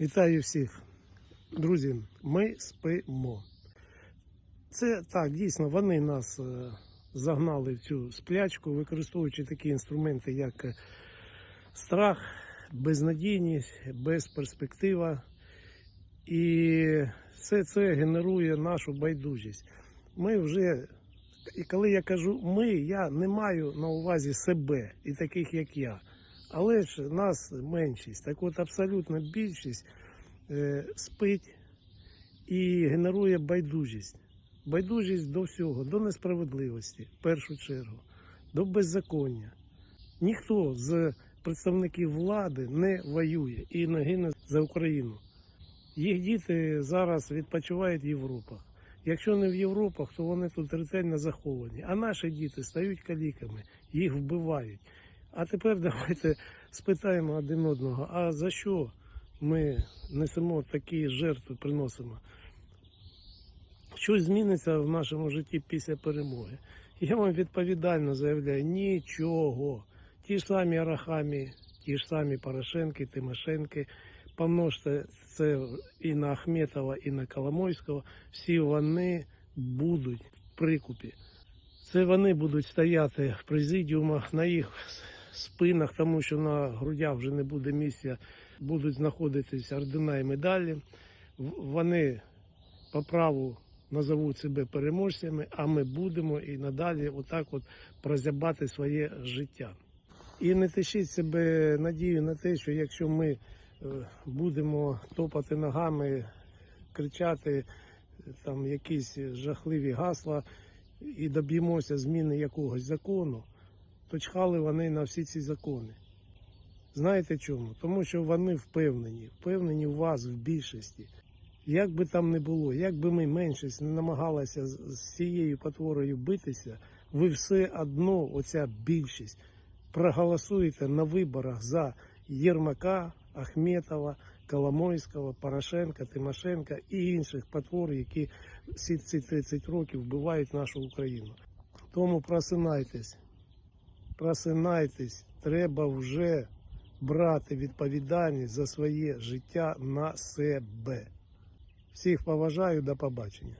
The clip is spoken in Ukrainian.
Вітаю всіх. Друзі, ми спимо. Це так, дійсно, вони нас е, загнали в цю сплячку, використовуючи такі інструменти, як е, страх, безнадійність, безперспектива. І все це генерує нашу байдужість. Ми вже, і коли я кажу ми, я не маю на увазі себе і таких, як я. Але ж нас меншість. Так от абсолютна більшість е, спить і генерує байдужість. Байдужість до всього, до несправедливості, в першу чергу, до беззаконня. Ніхто з представників влади не воює і не гине за Україну. Їх діти зараз відпочивають в Європах. Якщо не в Європах, то вони тут ретельно заховані. А наші діти стають каліками, їх вбивають. А тепер давайте спитаємо один одного, а за що ми несемо такі жертви, приносимо? Що зміниться в нашому житті після перемоги? Я вам відповідально заявляю, нічого. Ті ж самі Арахамі, ті ж самі Порошенки, Тимошенки, помножте це і на Ахметова, і на Коломойського, всі вони будуть в прикупі. Це вони будуть стояти в президіумах на їх спинах, тому що на грудях вже не буде місця, будуть знаходитися ордена і медалі. Вони по праву назовуть себе переможцями, а ми будемо і надалі отак от прозябати своє життя. І не тишіть себе надію на те, що якщо ми е, будемо топати ногами, кричати там якісь жахливі гасла і доб'ємося зміни якогось закону, то чхали вони на всі ці закони. Знаєте чому? Тому що вони впевнені, впевнені у вас в більшості. Як би там не було, як би ми меншість не намагалися з цією потворою битися, ви все одно, оця більшість, проголосуєте на виборах за Єрмака, Ахметова, Коломойського, Порошенка, Тимошенка і інших потвор, які всі ці 30 років вбивають нашу Україну. Тому просинайтесь, просинайтесь, треба вже брати відповідальність за своє життя на себе. Всіх поважаю, до побачення.